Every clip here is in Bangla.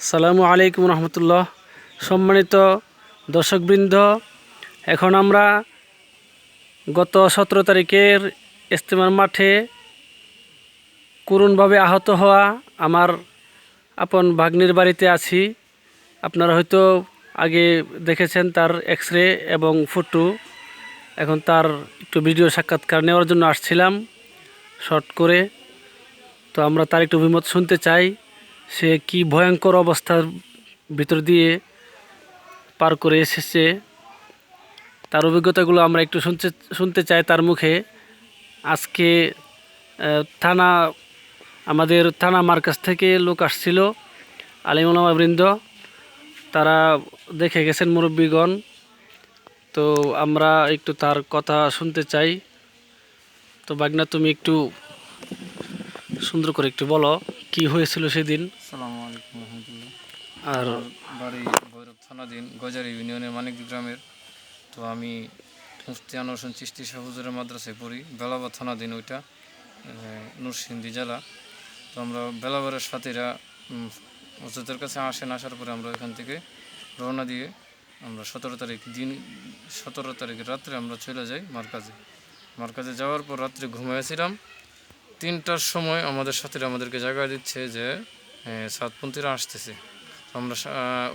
সালামু আলাইকুম রহমতুল্লাহ। সম্মানিত দর্শকবৃন্দ, এখন আমরা গত সতেরো তারিখের ইস্তেমার মাঠে করুণভাবে আহত হওয়া আমার আপন ভাগ্নির বাড়িতে আছি। আপনারা হয়তো আগে দেখেছেন তার এক্স রে এবং ফটো। এখন তার একটু ভিডিও সাক্ষাৎকার নেওয়ার জন্য আসছিলাম, শর্ট করে। তো আমরা তার একটু অভিমত শুনতে চাই। সে কি ভয়ঙ্কর অবস্থার ভিতর দিয়ে পার করে এসেছে, তার অভিজ্ঞতাগুলো আমরা একটু শুনতে শুনতে চাই তার মুখে। আজকে থানা, আমাদের থানা মার্কাজ থেকে লোক আসছিল আলিমুলামা বৃন্দ। তারা দেখে গেছেন মুরব্বীগণ। তো আমরা একটু তার কথা শুনতে চাই। তো বাগনা, তুমি একটু সুন্দর করে একটু বলো। কি হয়েছিল সেদিন? আসসালামু আলাইকুম রহমতুল্লাহ। আর বাড়ি ভৈরব থানাধীন গজারি ইউনিয়নের মানিক গ্রামের। তো আমি মুফতি আনোয়ার হোসেন চিস্তি শাহুজুরের মাদ্রাসায় পড়ি বেলাবা থানাধীন ওইটা নুরসিন্দি জেলা। তো আমরা বেলাবারের সাথীরা ওষুধের কাছে আসেন আসার পরে আমরা এখান থেকে রওনা দিয়ে আমরা সতেরো তারিখ দিন সতেরো তারিখ রাত্রে আমরা চলে যাই মার্কাজে। মার্কাজে যাওয়ার পর রাত্রে ঘুমিয়েছিলাম তিনটার সময় আমাদের সাথে আমাদেরকে জায়গা দিচ্ছে যে সাতপন্থীরা আসতেছে। আমরা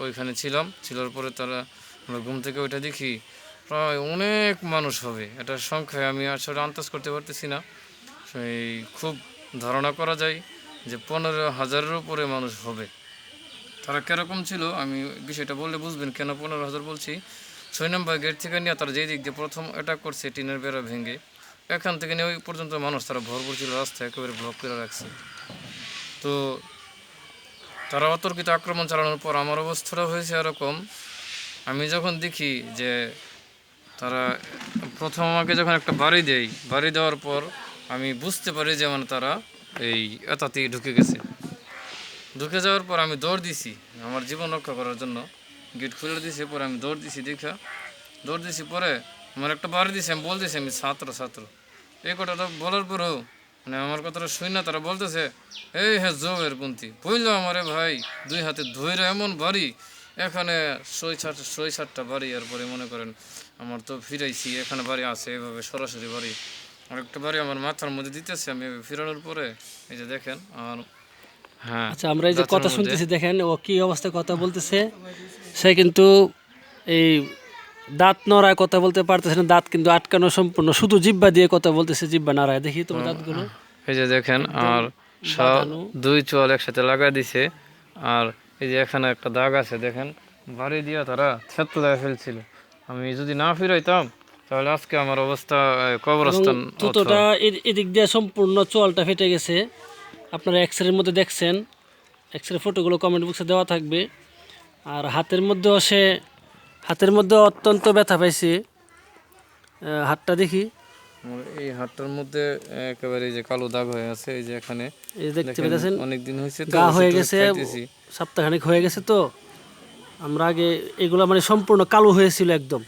ওইখানে ছিলাম, ছিলার পরে তারা, আমরা ঘুম থেকে ওইটা দেখি প্রায় অনেক মানুষ হবে। এটা সংখ্যায় আমি আসলে আন্দাজ করতে পারতেছি না। সেই খুব ধারণা করা যায় যে পনেরো হাজারের উপরে মানুষ হবে। তারা কীরকম ছিল, আমি বিষয়টা বললে বুঝবেন। কেন পনেরো হাজার বলছি? ছয় নম্বর গেট থেকে নিয়ে তারা যেই দিক দিয়ে প্রথম অ্যাটাক করছে, টিনের বেড়া ভেঙে। এখান থেকে নিয়ে ওই পর্যন্ত মানুষ তারা ভরপুর ছিল রাস্তা একেবারে ব্লক করে রাখছে। তো তারা অতর্কিত আক্রমণ চালানোর পর আমার অবস্থাটা হয়েছে এরকম। আমি যখন দেখি যে তারা প্রথম আমাকে যখন একটা বাড়ি দেয়, বাড়ি দেওয়ার পর আমি বুঝতে পারি যে মানে তারা এই এতাতেই ঢুকে গেছে। ঢুকে যাওয়ার পর আমি দৌড় দিছি, আমার জীবন রক্ষা করার জন্য। গেট খুলে দিয়েছি পরে আমি দৌড় দিছি, দেখা। দৌড় দিছি, পরে আমার একটা বাড়ি দিছি, আমি বলতেছি আমি ছাত্র ছাত্র। এই কথাটা বলার পরেও মানে আমার কথাটা শুই না তারা বলতেছে এই হ্যাঁ জবের পন্থী বলল আমারে ভাই? দুই হাতে ধৈর্য এমন বাড়ি? এখানে সই সাত সই সাতটা বাড়ি এরপরে মনে করেন আমার তো ফিরাইছি এখানে বাড়ি আছে এভাবে সরাসরি বাড়ি। আরেকটা বাড়ি আমার মাথার মধ্যে দিতেছে আমি ফিরানোর পরে এই যে দেখেন আর হ্যাঁ আচ্ছা আমরা এই যে কথা শুনতেছি দেখেন ও কি অবস্থায় কথা বলতেছে সে কিন্তু এই দাঁত নড়ায় কথা বলতে পারতেছে না দাঁত কিন্তু আটকানো সম্পূর্ণ। শুধু জিব্বা দিয়ে কথা বলতেছে জিব্বা নাড়ায়। দেখি তোমার দাঁতগুলো। এই যে দেখেন আর দুই চোয়াল একসাথে লাগাই দিছে। আর এই যে এখানে একটা দাগ আছে দেখেন বাড়ি দিয়ে তারা দেয় ফেলছিল। আমি যদি না ফিরাইতাম তাহলে আজকে আমার অবস্থা কবরস্থান জুতোটা এ- এদিক দিয়ে সম্পূর্ণ চোয়ালটা ফেটে গেছে। আপনারা এক্স রের মধ্যে দেখছেন। এক্স রে ফটোগুলো কমেন্ট বক্সে দেওয়া থাকবে। আর হাতের মধ্যেও সে হাতের মধ্যে অত্যন্ত ব্যথা পাইছে। হাতটা দেখি। এই হাতটার মধ্যে একেবারে যে কালো দাগ হয়ে আছে এই যে এখানে। এই দেখতে পেতেছেন অনেক দিন হয়েছে তো গা হয়ে গেছে সপ্তাহখানেক হয়ে গেছে তো। আমরা আগে এগুলো মানে সম্পূর্ণ কালো হয়েছিল একদম।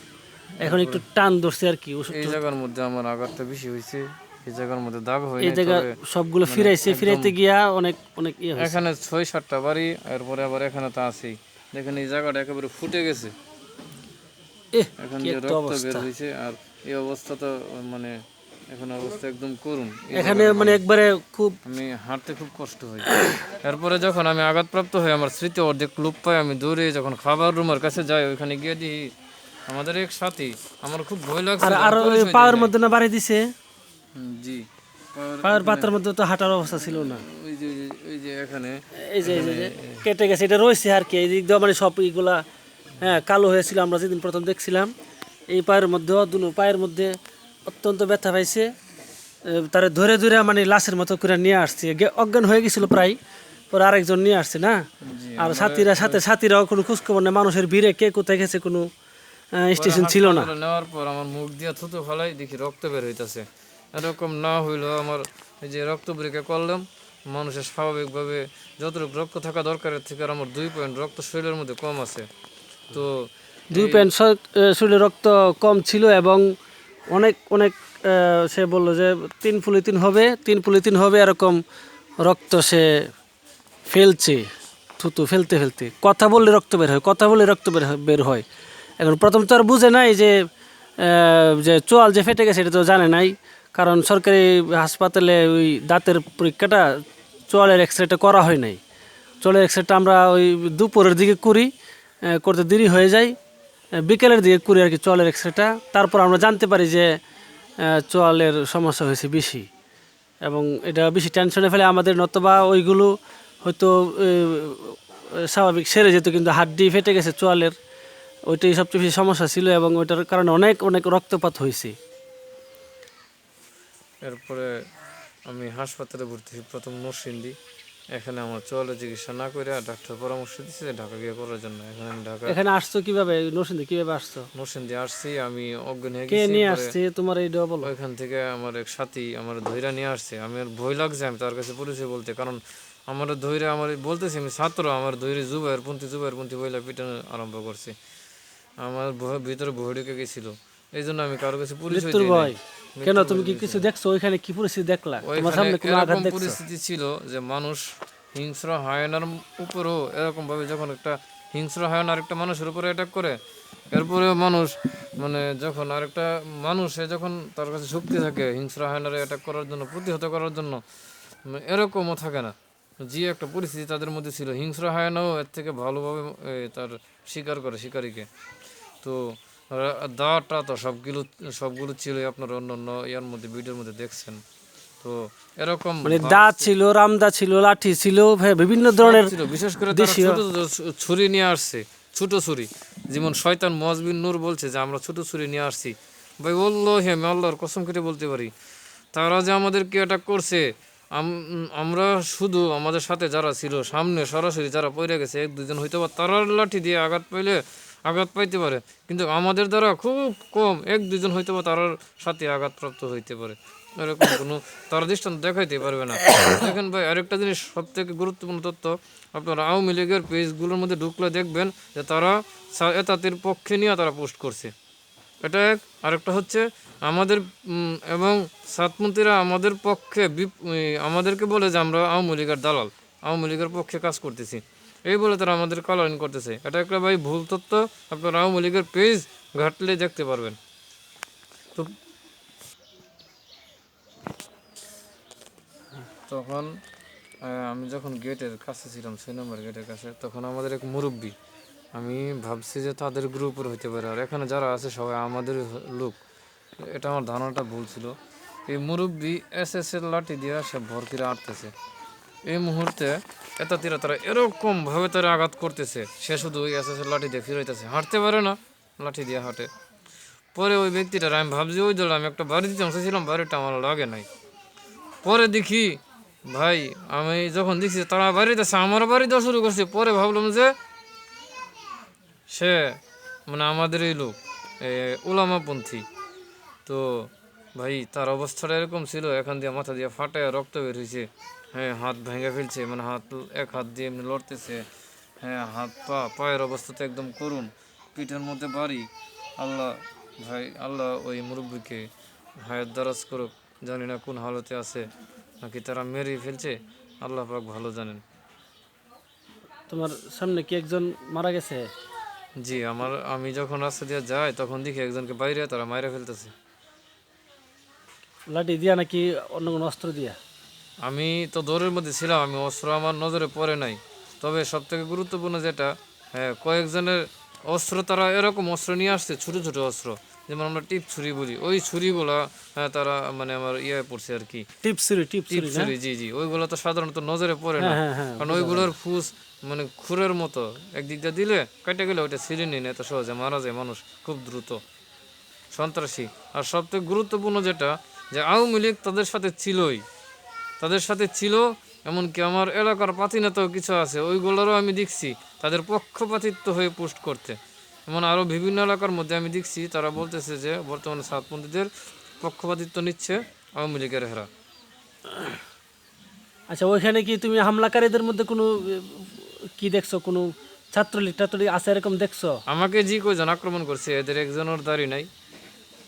এখন একটু টান ধরছে আর কি এই জায়গার মধ্যে আমার আঘাতটা বেশি হয়েছে এই জায়গার মধ্যে দাগ হয় এই জায়গা সবগুলো ফিরাইছে ফিরাইতে গিয়া অনেক অনেক ইয়ে এখানে ছয় সাতটা বাড়ি এরপরে আবার এখানে তো আছেই। দেখেন এই জায়গাটা একেবারে ফুটে গেছে। এখন যে রক্ত বের হয়েছে আর এই অবস্থা তো মানে এখন অবস্থা একদম করুন এখানে মানে একবারে খুব আমি হাঁটতে খুব কষ্ট হয় এরপরে যখন আমি আঘাতপ্রাপ্ত হই আমার স্মৃতি অর্ধেক লুপ পাই আমি দৌড়ে যখন খাবার রুমের কাছে যাই ওইখানে গিয়ে দিই আমাদের এক সাথী। আমার খুব ভয় লাগছে আর আর পাওয়ার মধ্যে না বাড়ি দিছে? জি। পাওয়ার- পাওয়ার পাতার মধ্যে তো হাঁটার অবস্থা ছিল না। ওই যে ওই যে- এখানে এই যে এই যে- যে কেটে গেছে এটা রয়েছে আর কি। এই দিক দিয়ে মানে সব এইগুলা হ্যাঁ কালো হয়েছিল আমরা যেদিন প্রথম দেখছিলাম। এই পায়ের মধ্যে দুনো পায়ের মধ্যে অত্যন্ত ব্যথা পাইছে। তারা ধরে ধরে মানে লাশের মতো করে নিয়ে আসছে। অজ্ঞান হয়ে গেছিল প্রায় পরে আরেকজন নিয়ে আসছে না? আর সাথীরা সাথে সাথীরাও কোনো খোঁজখবর নেই। মানুষের ভিড়ে কে কোথায় গেছে কোনো স্টেশন ছিল না। নেওয়ার পর আমার মুখ দিয়ে থুতু ফেলাই দেখি রক্ত বের হইতেছে। এরকম না হইলেও আমার এই যে রক্ত পরীক্ষা করলাম মানুষের স্বাভাবিকভাবে যতটুকু রক্ত থাকা দরকারের থেকে আর আমার দুই পয়েন্ট রক্ত শরীরের মধ্যে কম আছে। তো দুই প্যান্ট শরীরে রক্ত কম ছিল এবং অনেক অনেক সে বলল যে তিন পুলিতিন হবে তিন পুলিতিন হবে এরকম রক্ত সে ফেলছে থুতু ফেলতে ফেলতে। কথা বললে রক্ত বের হয় কথা বললে রক্ত বের বের হয়। এখন প্রথম তো আর বুঝে নাই যে যে চোয়াল যে ফেটে গেছে এটা তো জানে নাই কারণ সরকারি হাসপাতালে ওই দাঁতের পরীক্ষাটা চোয়ালের এক্স রেটা করা হয় নাই। চোয়ালের এক্স রেটা আমরা ওই দুপুরের দিকে করি করতে দেরি হয়ে যায়। বিকেলের দিকে করি আর কি চোয়ালের এক্স রেটা তারপর আমরা জানতে পারি যে আহ, চোয়ালের সমস্যা হয়েছে বেশি। এবং এটা বেশি টেনশনে ফেলে আমাদের নতবা ওইগুলো হয়তো স্বাভাবিক সেরে যেত কিন্তু হাড্ডি ফেটে গেছে চোয়ালের ওইটাই সবচেয়ে বেশি সমস্যা ছিল এবং ওইটার কারণে অনেক অনেক রক্তপাত হয়েছে। এরপরে আমি হাসপাতালে ভর্তি প্রথম নরসিংদী এখানে আমার চলে চিকিৎসা না করে ডাক্তার পরামর্শ দিচ্ছে ঢাকা গিয়ে করার জন্য। এখানে আমি ঢাকা এখানে আসছো কীভাবে? নরসিংদী কীভাবে আসছো? নরসিংদী আসছি আমি অজ্ঞান হয়ে কে নিয়ে আসছে? তোমার এই ডবল ওইখান থেকে আমার এক সাথী আমার ধৈরা নিয়ে আসছে। আমি আর ভয় লাগছে আমি তার কাছে পরিচয় বলতে কারণ আমার ধৈর্য আমার বলতেছি আমি ছাত্র আমার ধৈর্য জুবাইয়ের পন্থী জুবাইয়ের পন্থী বইলা পিটানো আরম্ভ করছে। আমার ভিতরে ভয় ঢুকে গেছিল। এই জন্য আমি কারও কাছে মৃত্যুর ভয়। কেন তুমি কি কিছু দেখছ? ওইখানে কি পরিস্থিতি দেখলা? তোমার সামনে কোনো আঘাত দেখছ? পরিস্থিতি ছিল যে মানুষ হিংস্র হায়নার উপরও এরকম ভাবে যখন একটা হিংস্র হায়ন আরেকটা মানুষের উপরে অ্যাটাক করে মানুষ মানে যখন আরেকটা মানুষে যখন তার কাছে শক্তি থাকে হিংস্র হায়নারে অ্যাটাক করার জন্য প্রতিহত করার জন্য এরকমও থাকে না। যে একটা পরিস্থিতি তাদের মধ্যে ছিল হিংস্র হায়নাও এর থেকে ভালোভাবে তার শিকার করে শিকারীকে। তো দাটা তো সবগুলো সবগুলো ছিল আপনার অন্য অন্য ইয়ার মধ্যে ভিডিওর মধ্যে দেখছেন। তো এরকম মানে দাঁত ছিল রামদা ছিল লাঠি ছিল বিভিন্ন ধরনের বিশেষ করে ছোট ছুরি নিয়ে আসছে ছোট ছুরি। যেমন শয়তান মজবিন নূর বলছে যে আমরা ছোট ছুরি নিয়ে আসছি। ভাই বলল হে আমি আল্লাহর কসম করে বলতে পারি তারা যে আমাদেরকে অ্যাটাক করছে আমরা শুধু আমাদের সাথে যারা ছিল সামনে সরাসরি যারা পড়ে গেছে এক দুজন হয়তো বা তারার লাঠি দিয়ে আঘাত পাইলে আঘাত পাইতে পারে। কিন্তু আমাদের দ্বারা খুব কম, এক দুজন হইতে বা তারার সাথে আঘাতপ্রাপ্ত হইতে পারে। এরকম কোনো তারা দৃষ্টান্ত দেখাইতে পারবে না। দেখেন ভাই, আরেকটা জিনিস সব থেকে গুরুত্বপূর্ণ তথ্য, আপনারা আওয়ামী লীগের পেজগুলোর মধ্যে ঢুকলে দেখবেন যে তারা এতাতির পক্ষে নিয়ে তারা পোস্ট করছে। এটা এক। আরেকটা হচ্ছে, আমাদের এবং সাতমন্ত্রীরা আমাদের পক্ষে আমাদেরকে বলে যে আমরা আওয়ামী লীগের দালাল। আওয়ামী লীগের পক্ষে কাজ করতেছি। এই বলে তারা আমাদের কালারিং করতেছে। এটা একটা ভাই ভুল তথ্য। আপনারা আওয়ামী লীগের পেজ ঘাটলে দেখতে পারবেন। তো তখন আমি যখন গেটের কাছে ছিলাম, ছয় নম্বর গেটের কাছে, তখন আমাদের এক মুরব্বী, আমি ভাবছি যে তাদের গ্রুপের হইতে পারে। আর এখানে যারা আছে, সবাই আমাদের লোক। এটা আমার ধারণাটা ভুল ছিল। এই মুরব্বী এস এস এর লাঠি দিয়ে সে ভরকিরা আটতেছে। এই মুহূর্তে এটা তীরা তারা এরকম ভাবে তারা আঘাত করতেছে সে শুধু ওই এস এস এর লাঠি দিয়ে ফিরাইতেছে হাঁটতে পারে না লাঠি দিয়ে হাঁটে। পরে ওই ব্যক্তিটার আমি ভাবছি ওই দল আমি একটা বাড়ি দিতে ছিলাম বাড়িটা আমার লাগে নাই। পরে দেখি ভাই আমি যখন দেখছি তারা বাড়িতে আছে, আমার বাড়ি দেওয়া শুরু করছে। পরে ভাবলাম যে সে মানে আমাদের এই লোক ওলামাপন্থী তো ভাই তার অবস্থাটা এরকম ছিল এখান দিয়ে মাথা দিয়ে ফাটায় রক্ত বের হয়েছে হ্যাঁ হাত ভেঙে ফেলছে মানে হাত এক হাত দিয়ে এমনি লড়তেছে। হ্যাঁ হাত পা পায়ের অবস্থা তো একদম করুন পিঠের মধ্যে বাড়ি। আল্লাহ ভাই আল্লাহ ওই মুরব্বীকে হায়াত দারাজ করুক। জানি না কোন হালতে আছে নাকি তারা মেরে ফেলছে। আল্লাহ পাক ভালো জানেন। তোমার সামনে কি একজন মারা গেছে? জি আমার আমি যখন রাস্তা দিয়ে যাই তখন দেখি একজনকে বাইরে তারা মাইরে ফেলতেছে। লাঠি দিয়া নাকি অন্য কোনো অস্ত্র দিয়া? আমি তো দৌড়ের মধ্যে ছিলাম আমি অস্ত্র আমার নজরে পড়ে নাই। তবে সব থেকে গুরুত্বপূর্ণ যেটা হ্যাঁ কয়েকজনের অস্ত্র তারা এরকম অস্ত্র নিয়ে আসছে ছোট ছোট অস্ত্র। যেমন আমরা টিপ ছুরি বলি ওই ছুরিগুলা হ্যাঁ তারা মানে আমার ইয়ে পড়ছে আর কি। টিপ ছুরি টিপ টিপ ছুরি জি জি ওইগুলো তো সাধারণত নজরে পড়ে না। হ্যাঁ হ্যাঁ হ্যাঁ কারণ ওইগুলোর ফুস মানে খুরের মতো একদিক দিয়ে দিলে কেটে গেলে ওইটা ছিঁড়ে নিন এত সহজে মারা যায় মানুষ খুব দ্রুত। সন্ত্রাসী। আর সবথেকে গুরুত্বপূর্ণ যেটা যে আওয়ামী লীগ তাদের সাথে ছিলই। তাদের সাথে ছিল এমনকি আমার এলাকার পাতিনেতাও কিছু আছে ওইগুলোরও আমি দেখছি তাদের পক্ষপাতিত্ব হয়ে পোস্ট করতে। এমন আরও বিভিন্ন এলাকার মধ্যে আমি দেখছি তারা বলতেছে যে বর্তমানে সাতপন্থীদের পক্ষপাতিত্ব নিচ্ছে আওয়ামী লীগের হেরা। আচ্ছা ওইখানে কি তুমি হামলাকারীদের মধ্যে কোনো কি দেখছ? কোনো ছাত্রলীগ টাত্রলীগ আছে এরকম দেখছ? আমাকে যে কয়জন আক্রমণ করছে এদের একজনের দাড়ি নাই।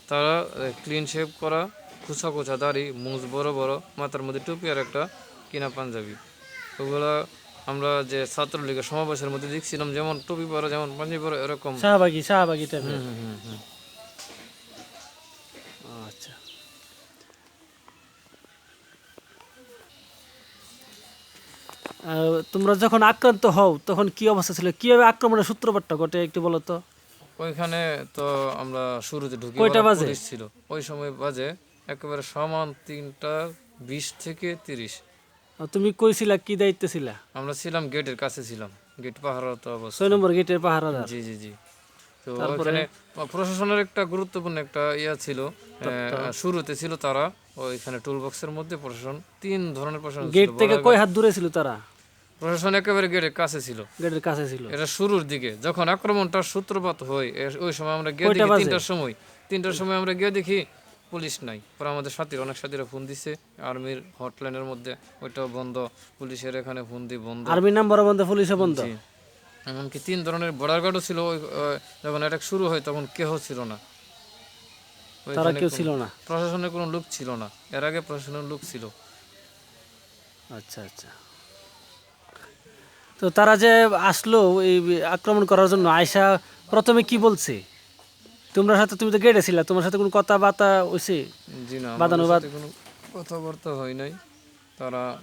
তারা ক্লিন শেভ করা খুচা খুচা দাড়ি মুজ বড় বড় মাথার মধ্যে টুপি আর একটা কিনা পাঞ্জাবি। ওগুলা আমরা যে ছাত্রলীগের সমাবেশের মধ্যে দেখছিলাম যেমন টুপি পরা যেমন পাঞ্জাবি পরা এরকম। শাহবাগি শাহবাগি। আচ্ছা। তোমরা যখন আক্রান্ত হও তখন কি অবস্থা ছিল? কীভাবে আক্রমণের সূত্রপাতটা ঘটে একটু বলো তো? ওইখানে তো আমরা শুরুতে ঢুকি কয়টা বাজে? ছিল। ওই সময় বাজে একেবারে সমান তিনটা বিশ থেকে তিরিশ। তুমি কইছিলা কি দায়িত্বে ছিলা? আমরা ছিলাম গেটের কাছে ছিলাম গেট পাহারাত অবস্থা। ছয় নম্বর গেটের পাহারাদার। জি জি জি। তো ওখানে প্রশাসনের একটা গুরুত্বপূর্ণ একটা ইয়া ছিল শুরুতে ছিল তারা ওইখানে টুল বক্সের মধ্যে প্রশাসন তিন ধরনের প্রশাসন গেট থেকে কয় হাত দূরে ছিল তারা? প্রশাসন একেবারে গেটের কাছে ছিল। গেটের কাছে ছিল। এটা শুরুর দিকে যখন আক্রমণটা সূত্রপাত হয় ওই সময় আমরা গিয়ে দেখি তিনটার সময় তিনটার সময় আমরা গিয়ে দেখি পুলিশ নাই। পরে আমাদের সাথীর অনেক সাথীরা ফোন দিছে। আর্মির হটলাইনের মধ্যে ওইটাও বন্ধ। পুলিশের এখানে ফোন দি বন্ধ। আর্মি নাম্বার বন্ধ পুলিশে বন্ধ। এমনকি তিন ধরনের বর্ডার গার্ডও ছিল। ওই যখন অ্যাটাক শুরু হয় তখন কেহ ছিল না। তারা কেউ ছিল না? প্রশাসনের কোনো লোক ছিল না। এর আগে প্রশাসনের লোক ছিল। আচ্ছা আচ্ছা। তো তারা যে আসলো এই আক্রমণ করার জন্য আয়সা প্রথমে কি বলছে? তোমরা সাথে তুমি তো গেটে ছিলা তোমার সাথে কোনো কথাবার্তা হয়েছে জি না বাদানো আমাদের বাদ- সাথে কোনো কথাবার্তা হয় নাই। তারা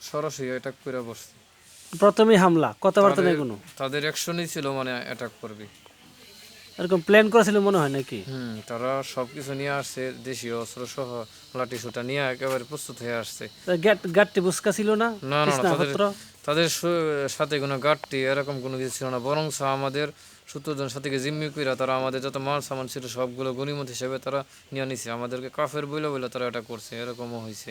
সরাসরি অ্যাটাক করে বসছে। প্রথমেই হামলা কথাবার্তা নেই কোনো? তাদের অ্যাকশনই ছিল মানে অ্যাটাক করবে। এরকম প্ল্যান করেছিল মনে হয় নাকি? হুম তারা সবকিছু নিয়ে আসছে দেশীয় অস্ত্র সহ লাঠি সুটা নিয়ে একেবারে প্রস্তুত হয়ে আসছে। গ্যাট গাটটি বুসকা ছিল না? না না তাদের তাদের সাথে কোনো গাঠটি এরকম কোনো কিছু ছিল না বরং আমাদের সত্তরজন সাথীকে জিম্মি কইরা তারা আমাদের যত মাল সামান ছিল সবগুলো গণিমত হিসেবে তারা নিয়ে নিছে। আমাদেরকে কাফের বইলে বলে তারা এটা করছে এরকমও হয়েছে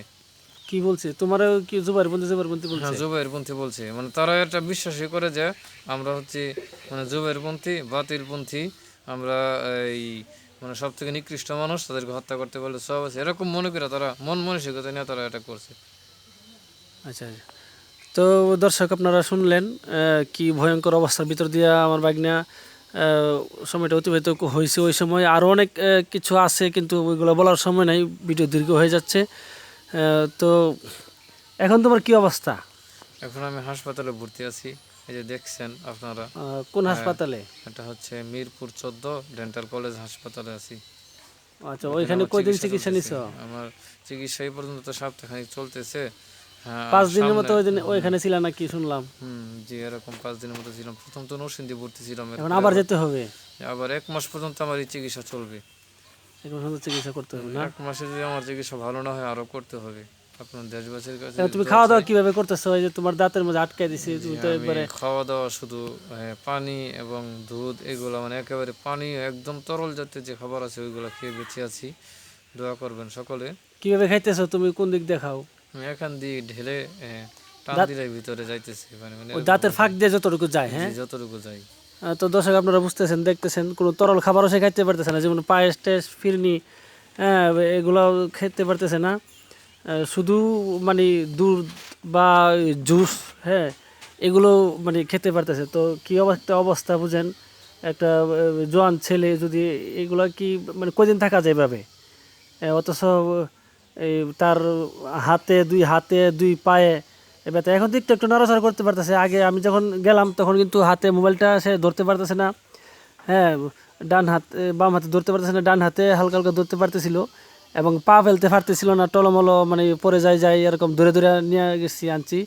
কি বলছে? তোমার কি জুবাইর বন্ধু জুবাইর বন্ধু বলছে? হ্যাঁ জুবাইর পন্থী বলছে। মানে তারা এটা বিশ্বাসই করে যে আমরা হচ্ছে মানে জুবাইর পন্থী বাতিল পন্থী আমরা এই মানে সব থেকে নিকৃষ্ট মানুষ তাদেরকে হত্যা করতে পারলে সব আছে। এরকম মনে করে তারা মন মানসিকতা নিয়ে তারা এটা করছে। আচ্ছা আচ্ছা। তো দর্শক আপনারা শুনলেন কি ভয়ঙ্কর অবস্থার ভিতর দিয়ে আমার বাগনা সময়টা অতিবাহিত হয়েছে ওই সময়। আরও অনেক কিছু আছে কিন্তু ওইগুলো বলার সময় নাই ভিডিও দীর্ঘ হয়ে যাচ্ছে। তো এখন তোমার কি অবস্থা? এখন আমি হাসপাতালে ভর্তি আছি এই যে দেখছেন আপনারা। কোন হাসপাতালে? এটা হচ্ছে মিরপুর চোদ্দ ডেন্টাল কলেজ হাসপাতালে আছি। আচ্ছা ওইখানে কয়দিন চিকিৎসা। নিছো? আমার চিকিৎসা এই পর্যন্ত তো সপ্তাহখানিক চলতেছে। হ্যাঁ পাঁচ দিনের মতো ওই দিন ওইখানে ছিল নাকি শুনলাম। হুম জি এরকম পাঁচ দিনের মতো ছিলাম। প্রথম তো নরসিংদী ভর্তি ছিলাম এখন আবার যেতে হবে? আবার এক মাস পর্যন্ত আমার এই চিকিৎসা চলবে। এখন পর্যন্ত চিকিৎসা করতে হবে না? এক মাসে যদি আমার চিকিৎসা ভালো না হয় আরও করতে হবে। আপনার দেশবাসীর কাছে তুমি খাওয়া দাওয়া কীভাবে করতেছো? ওই যে তোমার দাঁতের মধ্যে আটকাই দিছি তুমি তো একবারে খাওয়া দাওয়া শুধু হ্যাঁ, পানি এবং দুধ এগুলো মানে একেবারে পানি একদম তরল জাতীয় যে খাবার আছে ওইগুলো খেয়ে বেঁচে আছি। দোয়া করবেন সকলে। কীভাবে খাইতেছো? তুমি কোন দিক দেখাও এখান দিয়ে ঢেলে টান দিলে ভিতরে যাইতেছি মানে মানে দাঁতের ফাঁক দিয়ে যতটুকু যায় হ্যাঁ? যতটুকু আহ, তো দর্শক আপনারা বুঝতেছেন দেখতেছেন কোনো তরল খাবারও সে খাইতে পারতেছে না যেমন পায়েস টেস ফিরনি হ্যাঁ এগুলো খেতে পারতেছে না। শুধু মানে দুধ বা জুস হ্যাঁ এগুলো মানে খেতে পারতেছে। তো কী একটা অবস্থা বুঝেন? একটা জোয়ান ছেলে যদি এগুলো কি মানে কদিন থাকা যায় এভাবে? অথচ এই তার হাতে, দুই হাতে, দুই পায়ে এবার এখন তো একটু একটু নড়াচড়া করতে পারতেছে। আগে আমি যখন গেলাম, তখন কিন্তু হাতে মোবাইলটা সে ধরতে পারতেছে না। হ্যাঁ ডান হাত বাম হাতে ধরতে পারতেছে না। ডান হাতে হালকা হালকা ধরতে পারতেছিল এবং পা ফেলতে পারতেছিল না। টলমলো মানে পরে যায় যায়, এরকম ধরে ধরে নিয়ে গেছি, আনছি।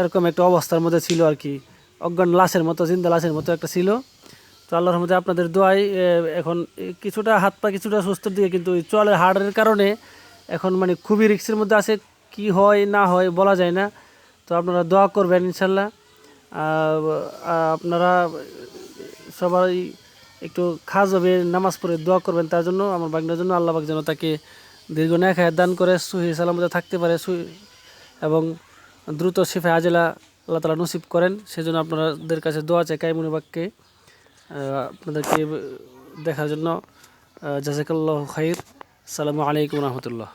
এরকম একটা অবস্থার মধ্যে ছিল আর কি। অজ্ঞান লাশের মতো, জিন্দা লাশের মতো একটা ছিল। তো আল্লাহর মধ্যে আপনাদের দোয়াই এখন কিছুটা হাত পা কিছুটা সুস্থ দিয়ে কিন্তু ওই হাড়ের কারণে এখন মানে খুবই রিক্সের মধ্যে আছে, কি হয় না হয় বলা যায় না। তো আপনারা দোয়া করবেন ইনশাল্লাহ। আপনারা সবাই একটু খাস হবে নামাজ পড়ে দোয়া করবেন, তার জন্য, আমার বাগনার জন্য আল্লাহ বাগ যেন তাকে দীর্ঘ ন্যায় দান করে, সুহি সালামতে থাকতে পারে সু- এবং দ্রুত শিফে আজেলা আল্লাহ তালা নসিব করেন। সেজন্য আপনাদের কাছে দোয়া চাই কাইমুনি বাক্যে আপনাদেরকে দেখার জন্য জাজাকাল্লাহ খাইর। সালামু আলাইকুম রহমতুল্লাহ।